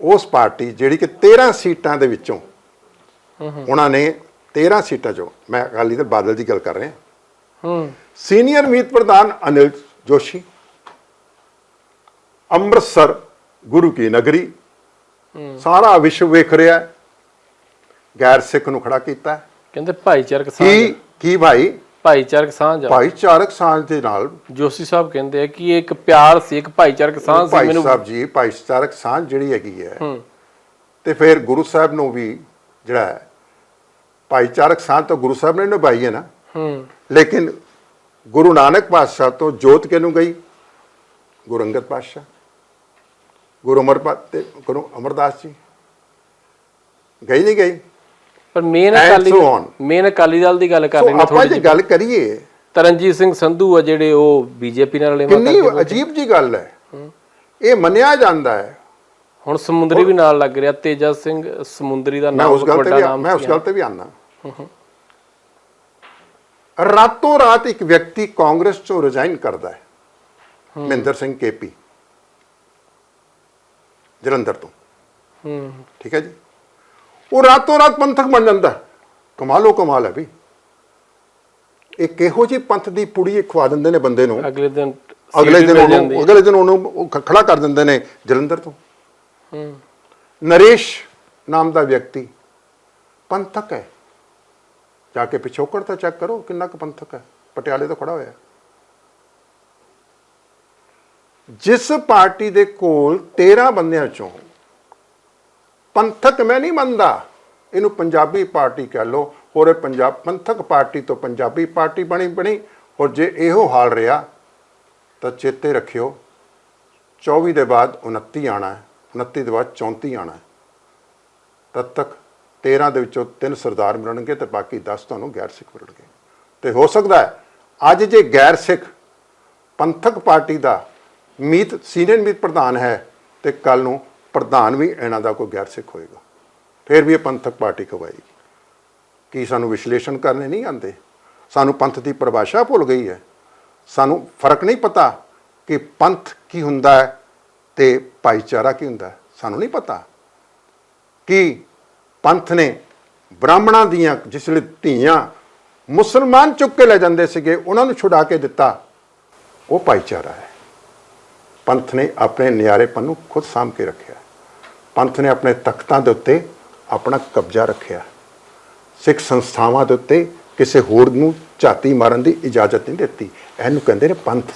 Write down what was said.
ਉਸ ਪਾਰਟੀ ਜਿਹੜੀ ਕਿ 13 ਸੀਟਾਂ ਦੇ ਵਿੱਚੋਂ ਉਹਨਾਂ ਨੇ 13 ਸੀਟਾਂ ਚੋਂ ਮੈਂ ਅਕਾਲੀ ਦਲ ਬਾਦਲ ਦੀ ਗੱਲ ਕਰ ਰਿਹਾ। ਹੂੰ। ਸੀਨੀਅਰ ਮੀਤ ਪ੍ਰਧਾਨ ਅਨਿਲ ਜੋਸ਼ੀ ਅੰਮ੍ਰਿਤਸਰ ਗੁਰੂ ਕੀ ਨਗਰੀ ਸਾਰਾ ਵਿਸ਼ਵ ਵੇਖ ਰਿਹਾ। ਗੈਰ ਸਿੱਖ ਨੂੰ ਖੜਾ ਕੀਤਾ। ਕਹਿੰਦੇ ਭਾਈਚਾਰਕ ਸਾਂਝ। ਕੀ ਕੀ ਭਾਈ? ਭਾਈਚਾਰਕ ਸਾਂਝ ਆ। ਭਾਈਚਾਰਕ ਸਾਂਝ ਦੇ ਨਾਲ ਜੋਸ਼ੀ ਸਾਹਿਬ ਕਹਿੰਦੇ ਆ ਕਿ ਇਹ ਇੱਕ ਪਿਆਰ ਸੀ ਇੱਕ ਭਾਈਚਾਰਕ ਸਾਂਝ ਸੀ ਭਾਈ ਮੈਨੂੰ ਸਾਹਿਬ ਜੀ ਭਾਈਚਾਰਕ ਸਾਂਝ ਜਿਹੜੀ ਹੈਗੀ ਹੈ। ਹੂੰ। ਤੇ ਫਿਰ ਗੁਰੂ ਸਾਹਿਬ ਨੂੰ ਵੀ ਜਿਹੜਾ ਹੈ ਭਾਈਚਾਰਕ ਸਾਂਝ ਤਾਂ ਗੁਰੂ ਸਾਹਿਬ ਨੇ ਨਿਭਾਈ ਹੈ ਨਾ। ਹੂੰ। ਲੇਕਿਨ ਗੁਰੂ ਨਾਨਕ ਪਾਤਸ਼ਾਹ ਤੋਂ ਜੋਤ ਕਿਹਨੂੰ ਗਈ? ਗੁਰੂ ਅੰਗਦ ਪਾਤਸ਼ਾਹ। ਗੁਰੂ ਅਮਰਪਾਲ ਤੇ ਗੁਰੂ ਅਮਰਦਾਸ ਜੀ। ਗਈ ਨਹੀਂ ਗਈ? ਪਰ ਮੇਨ ਅਕਾਲੀ. ਮੇਨ ਅਕਾਲੀ ਦਲ ਦੀ ਗੱਲ ਕਰ ਰਹੇ ਨੇ ਆਪਾਂ ਥੋੜੀ ਜੇ ਗੱਲ ਕਰੀਏ ਤਰਨਜੀਤ ਸਿੰਘ ਸੰਧੂ ਆ ਜਿਹੜੇ ਉਹ ਬੀਜੇਪੀ ਨਾਲ ਰਲੇਵਾ ਕਿੰਨੀ ਕਰਕੇ ਅਜੀਬ ਜੀ ਗੱਲ ਹੈ। ਇਹ ਮੰਨਿਆ ਜਾਂਦਾ ਹੈ। ਹੁਣ ਸਮੁੰਦਰੀ ਵੀ ਨਾਲ ਲੱਗ ਰਿਹਾ ਤੇਜਾ ਸਿੰਘ ਸਮੁੰਦਰੀ ਦਾ ਨਾਮ ਵੱਡਾ ਨਾਮ ਮੈਂ ਉਸ। ਗੱਲ ਤੇ ਵੀ ਆਨਾ। ਰਾਤੋਂ ਰਾਤ ਇੱਕ ਵਿਅਕਤੀ ਕਾਂਗਰਸ ਚੋਂ ਰਿਜ਼ਾਈਨ ਕਰਦਾ ਹੈ। ਮਹਿੰਦਰ ਸਿੰਘ ਕੇਪੀ। ਜਲੰਧਰ ਤੋਂ। ਹੂੰ। ਠੀਕ ਹੈ ਜੀ? ਉਹ ਰਾਤੋਂ ਰਾਤ ਪੰਥਕ ਬਣ ਜਾਂਦਾ। ਕਮਾਲੋ ਕਮਾਲ ਹੈ ਵੀ ਇਹ ਕਿਹੋ ਜੀ ਪੰਥ ਦੀ ਪੁੜੀ ਖਵਾ ਦਿੰਦੇ ਨੇ ਬੰਦੇ ਨੂੰ? ਅਗਲੇ ਦਿਨ ਅਗਲੇ ਦਿਨ ਉਹਨੂੰ। ਅਗਲੇ ਦਿਨ ਉਹਨੂੰ ਖੜਾ ਕਰ ਦਿੰਦੇ ਨੇ ਜਲੰਧਰ ਤੋਂ। ਹੂੰ। ਨਰੇਸ਼ ਨਾਮ ਦਾ ਵਿਅਕਤੀ ਪੰਥਕ ਹੈ। ਜਾ ਕੇ ਪਿਛੋਕੜ ਤਾਂ ਚੈੱਕ ਕਰੋ ਕਿੰਨਾ ਕੁ ਪੰਥਕ ਹੈ। ਪਟਿਆਲੇ ਤੋਂ ਖੜਾ ਹੋਇਆ। ਜਿਸ ਪਾਰਟੀ ਦੇ ਕੋਲ 13 ਬੰਦਿਆਂ ਚੋਂ ਪੰਥਕ ਮੈਂ ਨਹੀਂ ਮੰਨਦਾ। ਇਹਨੂੰ ਪੰਜਾਬੀ ਪਾਰਟੀ ਕਹਿ ਲਓ, ਹੋਰ ਇਹ ਪੰਜਾਬ ਪੰਥਕ ਪਾਰਟੀ ਤੋਂ ਪੰਜਾਬੀ ਪਾਰਟੀ ਬਣੀ ਬਣੀ ਔਰ ਜੇ ਇਹੋ ਹਾਲ ਰਿਹਾ, ਤਾਂ ਚੇਤੇ ਰੱਖਿਓ 24 ਦੇ ਬਾਅਦ 29 ਆਣਾ ਹੈ 29 ਦੇ ਬਾਅਦ 34 ਆਣਾ ਹੈ। ਤਦ ਤੱਕ 13 ਦੇ ਵਿੱਚੋਂ ਤਿੰਨ ਸਰਦਾਰ ਮਿਲਣਗੇ ਤੇ ਬਾਕੀ 10 ਤੁਹਾਨੂੰ ਗੈਰ ਸਿੱਖ ਮਿਲਣਗੇ ਤੇ ਹੋ ਸਕਦਾ ਹੈ, ਅੱਜ ਜੇ ਗੈਰ ਸਿੱਖ ਪੰਥਕ ਪਾਰਟੀ ਦਾ ਮੀਤ, ਸੀਨੀਅਰ ਮੀਤ ਪ੍ਰਧਾਨ ਹੈ, ਤੇ ਕੱਲ ਨੂੰ ਪ੍ਰਧਾਨ ਵੀ ਇਹਨਾਂ ਦਾ ਕੋਈ ਗੈਰ ਸਿੱਖ ਹੋਏਗਾ। ਫਿਰ ਵੀ ਇਹ ਪੰਥਕ ਪਾਰਟੀ ਖਵਾਏਗੀ। ਕੀ ਸਾਨੂੰ ਵਿਸ਼ਲੇਸ਼ਣ ਕਰਨੇ ਨਹੀਂ ਆਉਂਦੇ? ਸਾਨੂੰ ਪੰਥ ਦੀ ਪਰਿਭਾਸ਼ਾ ਭੁੱਲ ਗਈ ਹੈ। ਸਾਨੂੰ ਫ਼ਰਕ ਨਹੀਂ ਪਤਾ ਕਿ ਪੰਥ ਕੀ ਹੁੰਦਾ ਹੈ ਤੇ ਭਾਈਚਾਰਾ ਕੀ ਹੁੰਦਾ ਸਾਨੂੰ ਨਹੀਂ ਪਤਾ ਕਿ ਪੰਥ ਨੇ ਬ੍ਰਾਹਮਣਾਂ ਦੀਆਂ ਜਿਸ ਵੇਲੇ ਧੀਆਂ ਮੁਸਲਮਾਨ ਚੁੱਕ ਕੇ ਲੈ ਜਾਂਦੇ ਸੀਗੇ, ਉਹਨਾਂ ਨੂੰ ਛੁਡਾ ਕੇ ਦਿੱਤਾ। ਉਹ ਭਾਈਚਾਰਾ ਹੈ। ਪੰਥ ਨੇ ਆਪਣੇ ਨਿਆਰੇਪਨ ਨੂੰ ਖੁਦ ਸਾਂਭ ਕੇ ਰੱਖਿਆ। ਪੰਥ ਨੇ ਆਪਣੇ ਤਖਤਾਂ ਦੇ ਉੱਤੇ ਆਪਣਾ ਕਬਜ਼ਾ ਰੱਖਿਆ। ਸਿੱਖ ਸੰਸਥਾਵਾਂ ਦੇ ਉੱਤੇ ਕਿਸੇ ਹੋਰ ਨੂੰ ਝਾਤੀ ਮਾਰਨ ਦੀ ਇਜਾਜ਼ਤ ਨਹੀਂ ਦਿੱਤੀ। ਇਹਨੂੰ ਕਹਿੰਦੇ ਨੇ ਪੰਥ।